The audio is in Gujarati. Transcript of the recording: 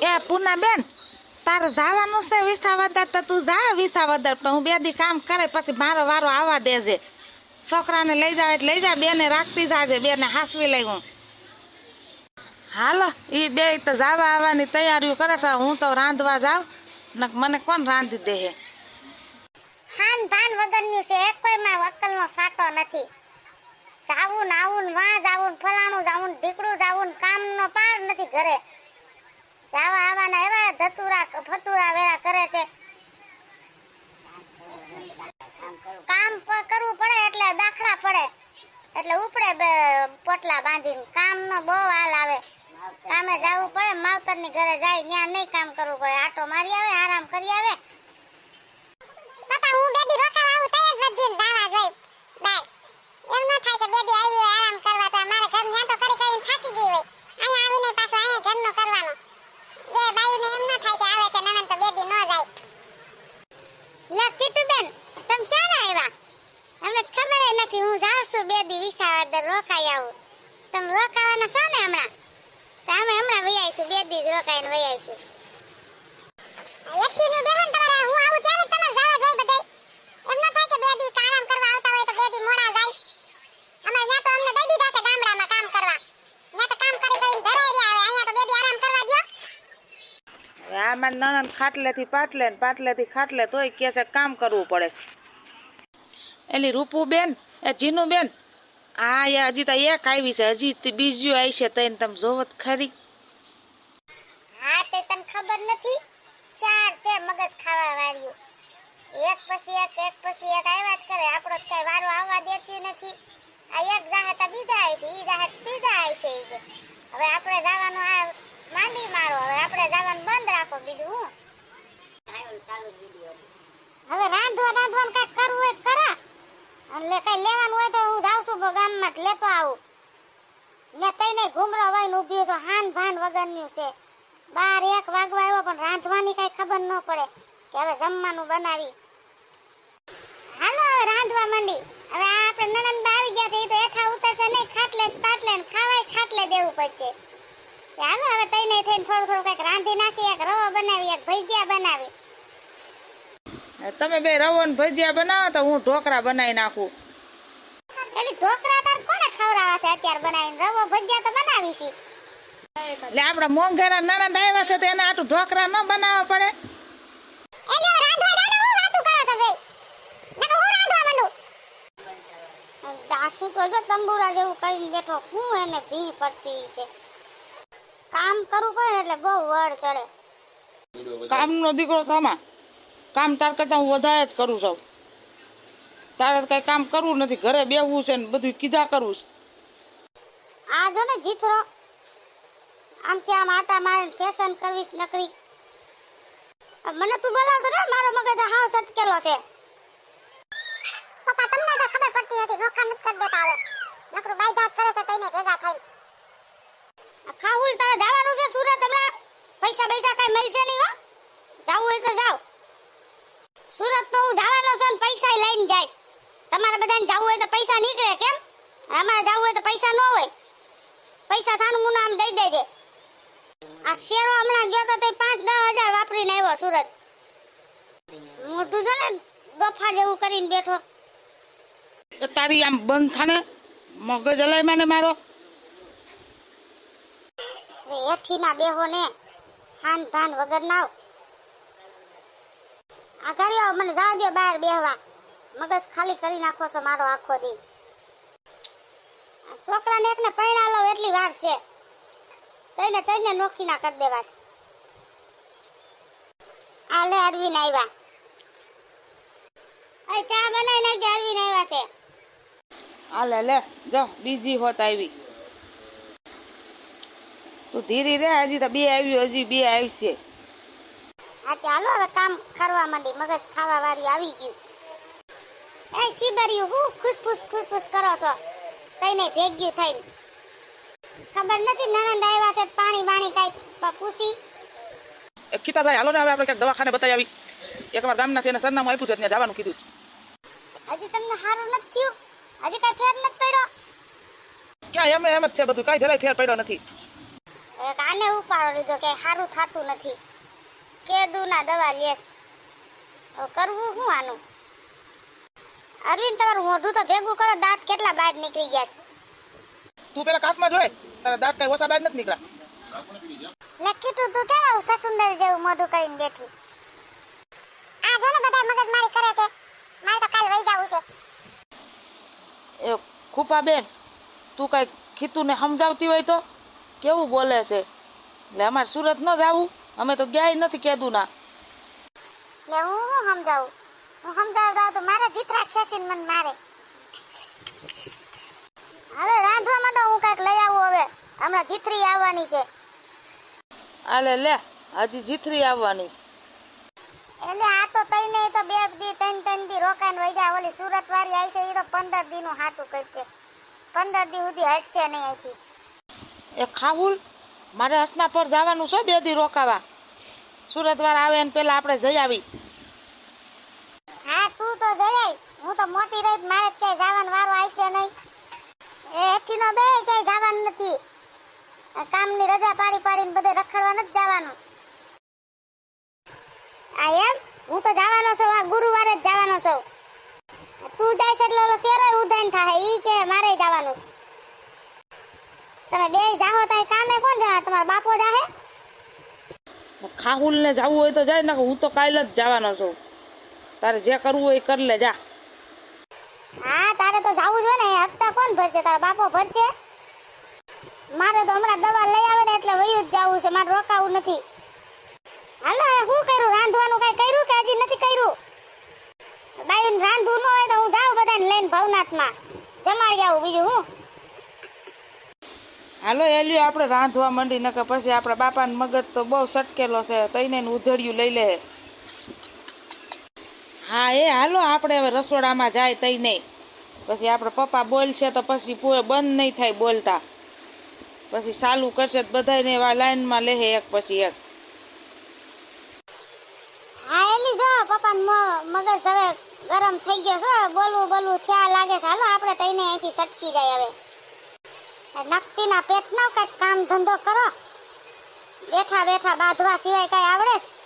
એ પૂના બેન તારે જવાનું છે વિસાવદર તો તું જા વિસાવદર, પણ હું બે દી કામ કરે પછી મારો વારો આવવા દેજે. છોકરાને લઈ જાવ એટલે લઈ જા, બેને રાખતી જાજે, બેને હાસવી લઈ હું. હાલો એ બે તો જવા આવવાની તૈયારીઓ કરે છે, હું તો રાંધવા જાઉં ને મને કોણ રાંધી દે હે? હાન ભાન વગરનું છે, એક કોઈમાં વકલનો સાટો નથી. જાવું આવું વાં જાવું ફલાણું જાવું ઢીકડું જાવું કામનો પાર નથી ઘરે. જાવા આવવાના એવા ધતુરા ફતુરા વેરા કરે છે. કામ કરવું પડે એટલે દાખલા પડે. એટલે ઉપડે પોટલા બાંધીને. કામનો બહુ હાલ આવે. કામે જવું પડે, માવતરની ઘરે જાય ત્યાં નહીં કામ કરવું પડે. આટો મારી આવે, આરામ કરી આવે. હું બેબી રોકાવા આવું એમ ન થાય કે બેબી આવી આરામ કરવા, તો મારે ઘર ન્યા તો કરી કરીને થાકી ગઈ હોય અહીંયા આવીને પાછો અહીંયા ઘરનું કરવાનું બે બાયુને એમ ન થાય કે આવે છે નણંદ તો બેબી ન જાય લે કીટુબેન તમે ક્યારે આવ્યા અમને ખબર ય નથી હું જાઉં છું બે દી વિસાવદર રોકાઈ આવું તમે રોકાવાના છો ને હમણાં? તો અમે હમણાં વહી આવીશું બે દી રોકાઈને વહી આવીશું. લક્ષ્મીનું બેહન તમારે હું આવું ત્યારે તમે જાવા જોઈ બધાય. એમ ન થાય કે બેબી આરામ કરવા આવતા હોય તો બેબી મોડા જાય. અમારે ન્યા તો અમને દઈ દીધા છે ગામડામાં કામ કરવા. ન્યા તો કામ કરી કરીને ઘરે રહ્યા આવે અહીંયા તો બેબી આરામ કરવા દ્યો. હવે આ નણંદ ખાટલેથી પાટલે ને પાટલેથી ખાટલે તોય છે કામ કરવું પડે. છે એલી રૂપુબેન એ જીનુબેન આ યા હજી તો એક આવી છે. હજી બીજું આવી છે તઈને તમે જોવો ખરી. હા, તે તને ખબર નથી? ચાર છે મગજ ખાવા વાળ્યું એક પછી એક એક પછી એક આવ્યા જ કરે. આપણો કઈ વારો આવવા દેતી નથી. આ એક જાહે તો બીજા આવી છે, ઈ જાહે તો ત્રીજા આવી છે ઈ હવે આપણે જવાનું આ માંડી મારો. હવે આપણે જવાનું બંધ રાખો બીજું હું. હવે રાંધવા રાંધવાનું કઈ કરવું હોય કરા અને કઈ લેવાનું હોય તો હું છું જ લેતો આવું. ને તઈને ઘુમરો વઈને ઊભી હાન ભાન વગરનું છે. બાર એક વાગવા આવ્યો, પણ રાંધવાની કઈ ખબર ન પડે કે હવે જમવાનું બનાવી. હાલો હવે રાંધવા માંડી. હવે આપણે નણંદ આવી ગયા છે, એ તો એઠા ઉતરશે નહીં, ખાટલે પાટલે ખાવાય, ખાટલે દેવું પડશે. હાલો હવે તઈને થઈને થોડું થોડું કંઈક રાંધી નાખી, એક રવો બનાવી, એક ભજીયા બનાવી. તમે બે રવો ને ભજીયા બનાવો તો હું ઢોકળા બનાવી નાખું. ઢોકળા તાર કોને ખવડાવવા છે? અત્યારે બનાવીને રવો ભજીયા તો બનાવી છે. એટલે આપણા મોંઘેરા નણંદ આવ્યા છે તો એને આટલું ઢોકળા ન બનાવવા પડે. એ જો રાંધવા દાદા હું વાતું કરો છો ગઈ? નકર હું રાંધવા માંડું? દાસુ તો જો તંબુરા જેવું કરીને બેઠો હું એને ભી પડતી છે. કામ કરવું પડે એટલે બહુ વડ ચડે. કામનો દીકરો થામા કામ તાર કરતા હું વધારે જ કરું છું. તારે કઈ કામ કરવું નથી. ઘરે બેહવું છે ને બધું કીધા કરવું છે. આ જો ને જીથરો કે આમ આટા મારીને ફેશન કરવીશ નકરી. મને તું બોલાવતો ને મારો મગજ હાવ સટકેલો છે. પપ્પા તમને તો ખબર પડતી નથી નોખા નથી કરી દેતા હવે. નકરું બાયદાત કરે છે તઈને ભેગા થઈને. ખાહુલ તારે જવાનું છે સુરત હમણાં. પૈસા પૈસા કઈ મળશે નહીં હો? જાવું હોય તો જાવ. સુરત તો હું જવાનો છે ને પૈસા લઈને જઈશ. તમારે બધાને જવું હોય તો પૈસા નીકળે કેમ? અમારે જવું હોય તો પૈસા ન હોય. પૈસા સાનું મુનું આમ દઈ દેજે. આ શેરો હમણાં ગયો તો તે પાંચ દસ હજાર વાપરીને આવ્યો સુરત. મોટું છે ને ડોફા જેવું કરીને બેઠો. તારી આમ બંધ થાને મગજ હલાય મને મારો. એઠી ના બેહો ને હાન ભાન વગર નાવ આ કર્યો મને જવા દો બહાર બેહવા. મગજ ખાલી કરી નાખો છો મારો આખો દી. છોકરાને એકને પૈણા લો એટલી વાર છે. તઈને તઈને નોખી ના કરી દેવા છે. આ લે અરવિન આવ્યા અય ચા બનાવી નાખજે અરવિન આવ્યા છે. આ લે લે જો બીજી હોત આવી. તું ધીરી રે હજી તો બે આવ્યું હજી બે આવી છે. આ ચાલો હવે કામ કરવા માંડી. મગજ ખાવા વાળી આવી ગયું. એ સીબરિયું હું ખુશફુસ ખુશફુસ કરો છો. તઈને ભેગ્યું થઈને. ખબર નથી નણંદ આવ્યા છે પાણી વાણી કાંઈ પૂછી. એ ભાઈ હાલો ને હવે આપણે ક્યાંક દવાખાને બતાવી આવી. એક વાર ગામના છે એને સરનામું આપ્યું છે ત્યાં જવાનું કીધું હજી તમને સારું નથી થયું? હજી કાંઈ ફેર નથી પડ્યો? ક્યાં એમ એમ જ છે બધું કાંઈ જરાય ફેર પડ્યો નથી. કાને ઉપાડો લીધો કે સારું થતું નથી. કેદુના દવા લેસ કરવું શું આનું? અરવિંદ તમારું મોઢું તો ભેગું કરો દાંત કેટલા બહાર નીકળી ગયા છે? તું પેલા કાસમાં જોય તારા દાંત કઈ ઓછા બહાર નથી નીકળ્યા. લે કીટું તું કેમ આવું સસુંદર જેવું મોઢું કરીને બેઠી? આ જો ને બધા મગજમારી કરે છે. મારે તો કાલ વહી જવું છે. એ ખુપા બેન તું કાંઈ ખીતુને સમજાવતી હોય તો કેવું બોલે છે? એટલે અમારે સુરત ન જાવું અમે તો ગયા નથી કેદું ના લે હું સમજાવું? હું સમજાવવા જાવ તો મારા જીતરા ખેંચીને મને મારે. હવે રાંધવા માટે હું કંઈક લઈ આવું હવે. હમણાં જીથરી આવવાની છે. આલે લે હજી જીથરી આવવાની. છે. એટલે આ તો તઈ નહીં તો બે દી ત્રણ ત્રણ દી રોકાઈને વઈ જાય ઓલી સુરત વાળી આવી છે એ તો પંદર દી નું સાચું કરશે. પંદર દી સુધી હટશે નહીં અહીંથી. એ ખાવું મારે હસના પર જવાનું છે બે દી રોકાવા. સુરત વાળા આવે ને પેલા આપણે જઈ આવી હા તું તો જઈ આય હું તો મોટી રહી મારે ક્યાંય જવાનો વારો આવશે નહીં. એ હેઠી નો બે ક્યાંય જવાનું નથી. કામની રજા પાડી પાડીને બધે રખડવા નથી જવાનું. આ એમ? હું તો જવાનો છું, આ ગુરુવારે જ જવાનો છું. તું જાય છે એટલે ઓલો શેરો ઉધાન થાય ઈ કે મારે જવાનું છે. તમે બે જાહો તો કામે કોણ જવા તમારા બાપો જાહે? ખાહુલ ને જવું હોય તો જાય ને હું તો કાલે જ જવાનો છું. તારે જે કરવું હોય કરી લે, જા. તો જોઈએ ને હપ્તા કોણ ભરશે? તારા બાપો ભરશે? મારે તો હમણાં દવા લઈ આવે ને એટલે વયું જ જાવું છે, મારે રોકાવું નથી. હાલો શું કર્યું? રાંધવાનું કઈ કર્યું કે હજી નથી કર્યું? બાયું રાંધવું ન હોય તો હું જાઉં બધાને લઈને ભવનાથમાં. જમાડી આવું બીજું હું? હાલો એલ્યું આપણે રાંધવા માંડી, નકર પછી આપણા બાપાને મગજ તો બહુ સટકેલો છે. તઈને ઉધડિયું લઈ લે. હા, એ હાલો, આપણે હવે રસોડામાં જાય તઈ નહીં પછી આપણે પપ્પા બોલશે તો પછી બંધ નહીં થાય બોલતા. પછી ચાલુ કરશે તો બધાને એવા લાઈનમાં લેહે એક પછી એક. હા એલી જો પપ્પા મગજ હવે ગરમ થઈ ગયો છે, બોલવું બોલવું થયા લાગે છે. હાલો, આપણે તઈને અહીંથી સટકી જાય હવે. નકતીના પેટનો કંઈક કામ ધંધો કરો. બેઠા બેઠા બાંધવા સિવાય કઈ આવડે છે?